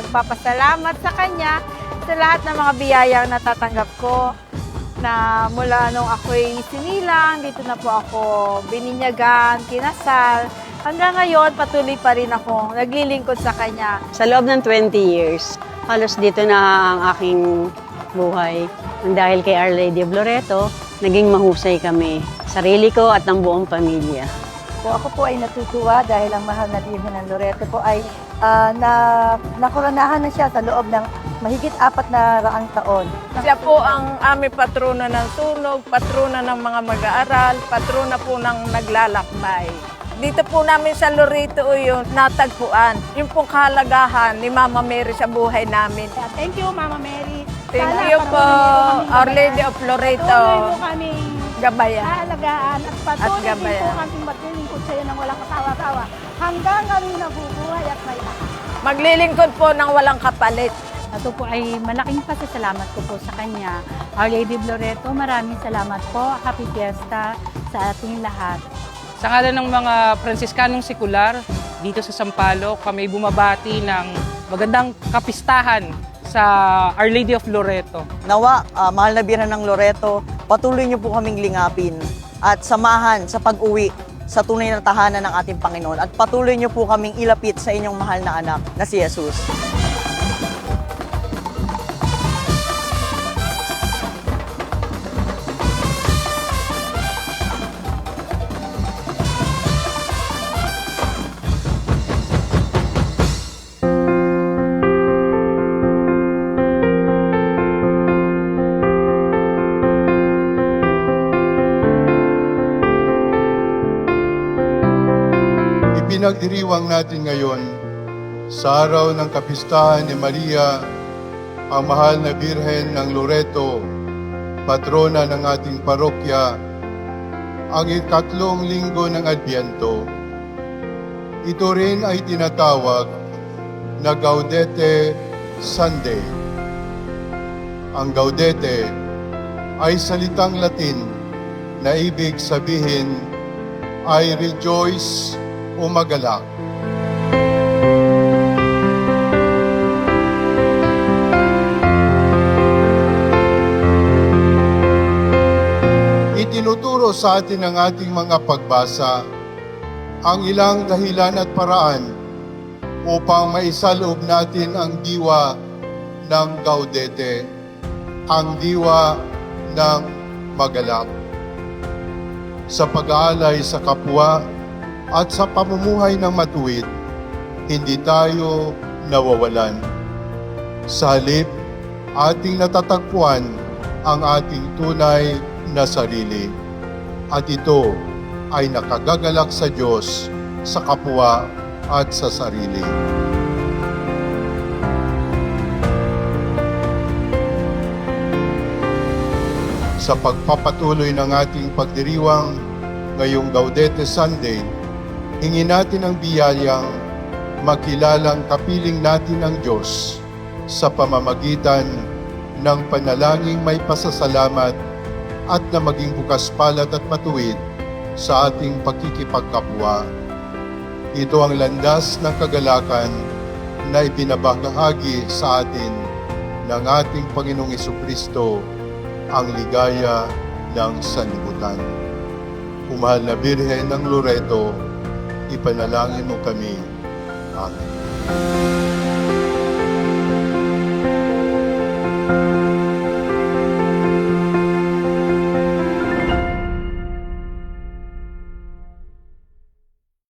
nagpapasalamat sa Kanya sa lahat ng mga biyayang natatanggap ko na mula nung ako'y sinilang, dito na po ako bininyagan, kinasal. Hanggang ngayon, patuloy pa rin akong naglilingkod sa Kanya. Sa loob ng 20 years, halos dito na ang aking buhay. Dahil kay Our Lady of Loreto, naging mahusay kami. Sarili ko at ng buong pamilya. Po ako po ay natutuwa dahil ang mahal na Birhen ng Loreto po ay ah, na nakoranahan na siya sa loob ng mahigit apat na raang taon. Siya po ang aming patrona ng sunog, patrona ng mga mag-aaral, patrona po ng naglalakbay. Dito po namin sa Loreto yung natagpuan. Yung pong kahalagahan ni Mama Mary sa buhay namin. Thank you, Mama Mary. Thank Sana you po, Our Lady of Patuloy Loreto, mo kaming Gabaya. aalagaan at patuloy din gabayan. po kaming maglilingkod sa iyo ng walang kasawa-sawa hanggang kami nabubuhay at may lakas. Maglilingkod po ng walang kapalit. Ito po ay malaking pasasalamat ko po sa Kanya. Our Lady of Loreto, maraming salamat po. Happy Fiesta sa ating lahat. Sa ngalan ng mga Fransiskanong sekular, dito sa Sampaloc, kami bumabati ng magandang kapistahan sa Our Lady of Loreto. Nawa, ah, mahal na birhan ng Loreto, patuloy niyo po kaming lingapin at samahan sa pag-uwi sa tunay na tahanan ng ating Panginoon at patuloy niyo po kaming ilapit sa inyong mahal na anak na si Jesus. Ipinagdiriwang natin ngayon sa araw ng kapistahan ni Maria, ang mahal na Birhen ng Loreto, patrona ng ating parokya, ang ikatlong linggo ng Adbyento. Ito rin ay tinatawag na Gaudete Sunday. Ang Gaudete ay salitang Latin na ibig sabihin ay rejoice o magalak. Itinuturo sa atin ng ating mga pagbasa ang ilang dahilan at paraan upang maisaloob natin ang diwa ng Gaudete, ang diwa ng magalak. Sa pag-aalay sa kapwa, at sa pamumuhay ng matuwid, hindi tayo nawawalan. Sa halip, ating natatagpuan ang ating tunay na sarili. At ito ay nakagagalak sa Diyos, sa kapwa at sa sarili. Sa pagpapatuloy ng ating pagdiriwang ngayong Gaudete Sunday, hingin natin ang biyayang makilalang kapiling natin ang Diyos sa pamamagitan ng panalangin may pasasalamat at na maging bukas palad at matuwid sa ating pagkikipagkapwa. Ito ang landas ng kagalakan na ibinabahagi sa atin ng ating Panginoong Kristo ang ligaya ng sanlibutan. Umahal na Birhen ng Loreto, ipanalangin mo kami. Amen.